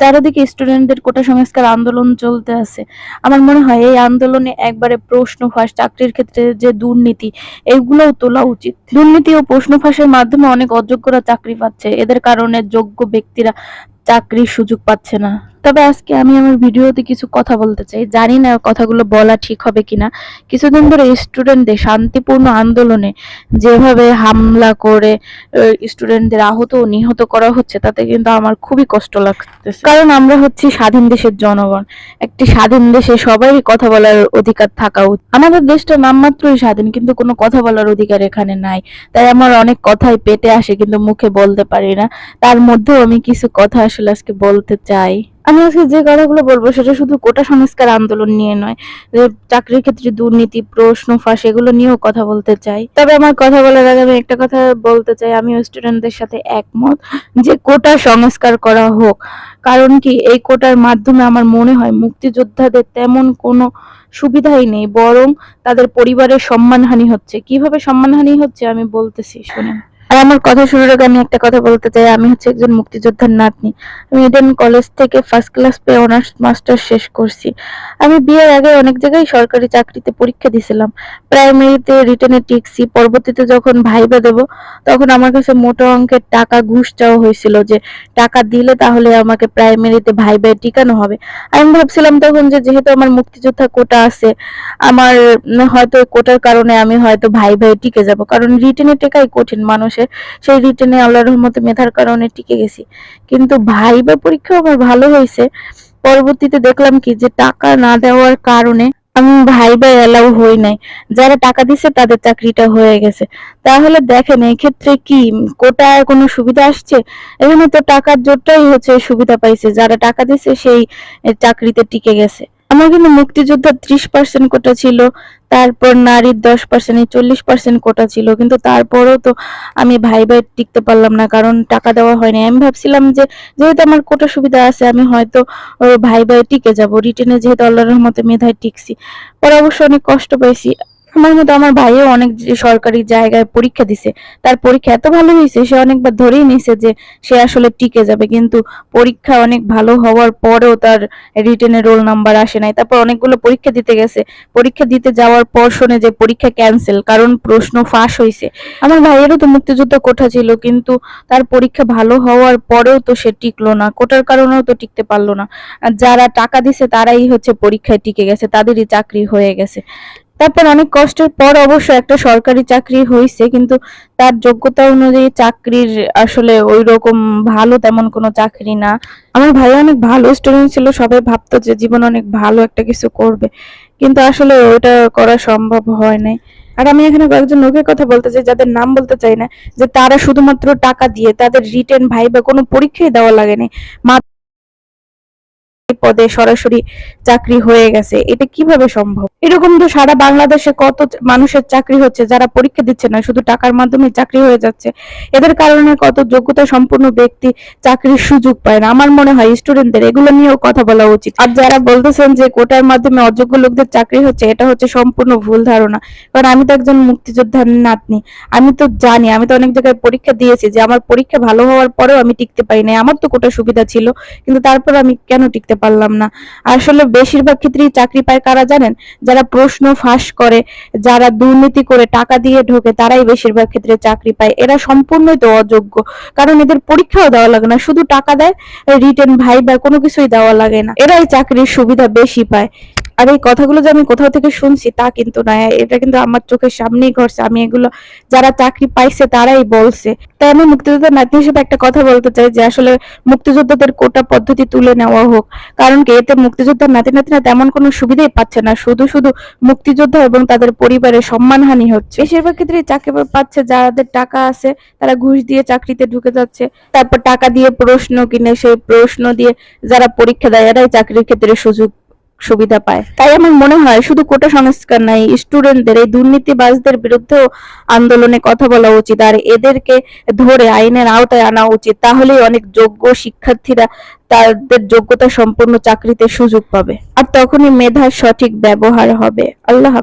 চারিদিকে স্টুডেন্টদের কোটা সংস্কার আন্দোলন চলতে আছে। আমার মনে হয় এই আন্দোলনে একবারে প্রশ্ন ফাঁস, চাকরির ক্ষেত্রে যে দুর্নীতি, এগুলোও তোলা উচিত। দুর্নীতি ও প্রশ্ন ফাঁসের মাধ্যমে অনেক অযোগ্যরা চাকরি পাচ্ছে। এদের কারণে যোগ্য ব্যক্তিরা চাকরির সুযোগ পাচ্ছে না। তবে আজকে আমি আমার ভিডিওতে কিছু কথা বলতে চাই। জানি না কথাগুলো বলা ঠিক হবে কিনা। কিছুদিন ধরে স্টুডেন্টদের শান্তিপূর্ণ আন্দোলনে যেভাবে হামলা করে স্টুডেন্টদের আহত ও নিহত করা হচ্ছে, তাতে কিন্তু আমার খুবই কষ্ট লাগতেছে। কারণ আমরা হচ্ছি স্বাধীন দেশের জনগণ। একটি স্বাধীন দেশে সবাই কথা বলার অধিকার থাকা উচিত। আমাদের দেশটা নামমাত্রই স্বাধীন, কিন্তু কোনো কথা বলার অধিকার এখানে নাই। তাই আমার অনেক কথাই পেটে আসে, কিন্তু মুখে বলতে পারি না। তার মধ্যেও আমি কিছু কথা আসলে আজকে বলতে চাই। আমি আজকে যে কথাগুলো বলব, সেটা শুধু কোটা সংস্কার আন্দোলন নিয়ে নয়, যে চাকরির ক্ষেত্রে দুর্নীতি, প্রশ্ন, ফাঁস, এগুলো নিয়েও কথা বলতে চাই। তবে আমার কথা বলার আগে আমি একটা কথা বলতে চাই আমি স্টুডেন্টদের সাথে একমত যে কোটা সংস্কার করা হোক। কারণ কি, এই কোটার মাধ্যমে আমার মনে হয় মুক্তিযোদ্ধাদের তেমন কোনো সুবিধাই নেই, বরং তাদের পরিবারের সম্মানহানি হচ্ছে। কীভাবে সম্মানহানি হচ্ছে আমি বলতেছি, শুনুন। আর আমার কথা শুরুর আগে আমি একটা কথা বলতে চাই। আমি হচ্ছে একজন মুক্তিযোদ্ধার নাতনি। আমি ইডেন কলেজ থেকে ফার্স্ট ক্লাস পেয়ে অনার্স মাস্টার শেষ করছি। আমি বিয়ের আগে অনেক জায়গায় সরকারি চাকরিতে পরীক্ষা দিয়েছিলাম প্রাইমারিতে রিটেনে টিকছি, পরবর্তীতে যখন ভাইবা দেব, তখন আমার কাছে মোটা অঙ্কের টাকা ঘুষ চাওয়া হয়েছিল যে, টাকা দিলে তাহলে আমাকে প্রাইমারিতে ভাইবায় টিকানো হবে। আমি ভাবছিলাম তখন যে, যেহেতু আমার মুক্তিযোদ্ধা কোটা আছে, আমার হয়তো কোটার কারণে আমি হয়তো ভাই ভাই টিকে যাব। কারণ রিটেনে টেকাই কঠিন, মানুষের সেই রিটেনে আল্লাহর রহমতে মেধার কারণে টিকে গেছি। কিন্তু ভাইবা পরীক্ষা আমার ভালো হয়েছে, পরবর্তীতে দেখলাম কি যে টাকা না দেওয়ার কারণে আমি ভাইবা এলাও হই নাই। যারা টাকা দিছে তাদের চাকরিটা হয়ে গেছে। তাহলে দেখেন ক্ষেত্রে কি, কোটায় কোনো সুবিধা আসছে? এখানে তো টাকার জোরটাই হচ্ছে সুবিধা পাইছে, যারা টাকা দিছে সেই চাকরিতে টিকে গেছে। আমার কিন্তু মুক্তিযোদ্ধা ত্রিশ পার্সেন্ট কোটা ছিল, তারপর নারীর দশ পার্সেন্ট চল্লিশ পার্সেন্ট কোটা ছিল। কিন্তু তারপরেও তো আমি ভাই ভাই টিকতে পারলাম না, কারণ টাকা দেওয়া হয়নি আমি ভাবছিলাম যে, যেহেতু আমার কোটা সুবিধা আছে, আমি হয়তো ভাই ভাই টিকে যাব। রিটেনে যেহেতু আল্লাহর রহমতে মেধায় টিকছি, পরে অবশ্য অনেক কষ্ট পাইছি। আমার মতো আমার ভাইও অনেক সরকারি জায়গায় পরীক্ষা দিছে, তার পরীক্ষা এত ভালো হয়েছে, সে অনেকবার ধরেই নিছে যে সে আসলে টিকে যাবে, কিন্তু পরীক্ষা অনেক ভালো হওয়ার পরেও তার রিটেনে রোল নাম্বার আসে নাই। তারপর অনেকগুলো পরীক্ষা দিতে গেছে। পরীক্ষা দিতে যাওয়ার পর শুনে যে পরীক্ষা ক্যান্সেল কারণ প্রশ্ন ফাঁস হয়েছে আমার ভাইয়েরও তো মুক্তিযুদ্ধ কোঠা ছিল, কিন্তু তার পরীক্ষা ভালো হওয়ার পরেও তো সে টিকলো না। কোটার কারণেও তো টিকতে পারল না। যারা টাকা দিছে, তারাই হচ্ছে পরীক্ষায় টিকে গেছে, তাদেরই চাকরি হয়ে গেছে। তারপর অনেক কষ্টের পর অবশ্য একটা সরকারি চাকরি হয়েছে কিন্তু তার যোগ্যতা অনুযায়ী চাকরির আসলে ওই রকম ভালো তেমন কোনো চাকরি না। আমার ভাই অনেক ভালো স্টুডেন্ট ছিল, সবাই ভাবতো যে জীবন অনেক ভালো একটা কিছু করবে, কিন্তু আসলে ওইটা করা সম্ভব হয় নাই। আর আমি এখানে কয়েকজন লোকের কথা বলতে চাই, যাদের নাম বলতে চাই না, যে তারা শুধুমাত্র টাকা দিয়ে তাদের রিটেন ভাই বা কোনো পরীক্ষাই দেওয়া লাগেনি পদে সরাসরি চাকরি হয়ে গেছে। এটা কীভাবে সম্ভব? এরকম তো সারা বাংলাদেশে কত মানুষের চাকরি হচ্ছে যারা পরীক্ষা দিচ্ছে না, শুধু টাকার মাধ্যমে চাকরি হয়ে যাচ্ছে। এদের কারণে কত যোগ্যতা সম্পূর্ণ ব্যক্তি চাকরির সুযোগ পায় না। আমার মনে হয় স্টুডেন্টদের এগুলো নিয়েও কথা বলা উচিত। আর যারা বলতেছেন যে কোটার মাধ্যমে অযোগ্য লোকদের চাকরি হচ্ছে, এটা হচ্ছে সম্পূর্ণ ভুল ধারণা। কারণ আমি তো একজন মুক্তিযোদ্ধার নাতনি। আমি তো জানি, আমি তো অনেক জায়গায় পরীক্ষা দিয়েছি যে আমার পরীক্ষা ভালো হওয়ার পরেও আমি টিকতে পারি নাই। আমার তো কোটা সুবিধা ছিল, কিন্তু তারপর আমি কেন টিকতে পারলাম না। আসলে বেশিরভাগ ক্ষেত্রেই চাকরি পায় কারা জানেন? যারা প্রশ্ন ফাঁস করে, যারা দুর্নীতি করে টাকা দিয়ে ঢোকে, তারাই বেশিরভাগ ক্ষেত্রে চাকরি পায়। এরা সম্পূর্ণই তো অযোগ্য। কারণ এদের পরীক্ষাও দেওয়া লাগে না। শুধু টাকা দেয়, রিটেন ভাই বা কোনো কিছুই দেওয়া লাগে না। এরাই চাকরির সুবিধা বেশি পায়। আর এই কথাগুলো যে আমি কোথাও থেকে শুনছি তা কিন্তু নয়। এটা কিন্তু আমার চোখের সামনেই ঘটছে। আমি এগুলো, যারা চাকরি পাইছে তারাই বলছে। তাই আমি মুক্তিযোদ্ধার নাতি হিসেবে একটা কথা বলতে চাই যে আসলে মুক্তিযোদ্ধাদের কোটা পদ্ধতি তুলে নেওয়া হোক। কারণ কি, এতে মুক্তিযোদ্ধার নাতি নাতিনা তেমন কোনো সুবিধাই পাচ্ছে না। শুধু শুধু মুক্তিযোদ্ধা এবং তাদের পরিবারের সম্মানহানি হচ্ছে। বেশিরভাগ ক্ষেত্রে চাকরি পাচ্ছে যাদের টাকা আছে, তারা ঘুষ দিয়ে চাকরিতে ঢুকে যাচ্ছে। তারপর টাকা দিয়ে প্রশ্ন কিনে, সেই প্রশ্ন দিয়ে যারা পরীক্ষা দেয়, এরাই চাকরির ক্ষেত্রে সুযোগ সুবিধা পায়। তাই আমার মনে হয় শুধু কোটা সংস্কার নাই স্টুডেন্টদের এই দুর্নীতিবাজদের বিরুদ্ধেও আন্দোলনে কথা বলা উচিত। আর এদেরকে ধরে আইনের আওতায় আনা উচিত। তাহলেই অনেক যোগ্য শিক্ষার্থীরা তাদের যোগ্যতা সম্পন্ন চাকরিতে সুযোগ পাবে। আর তখনই মেধার সঠিক ব্যবহার হবে। আল্লাহ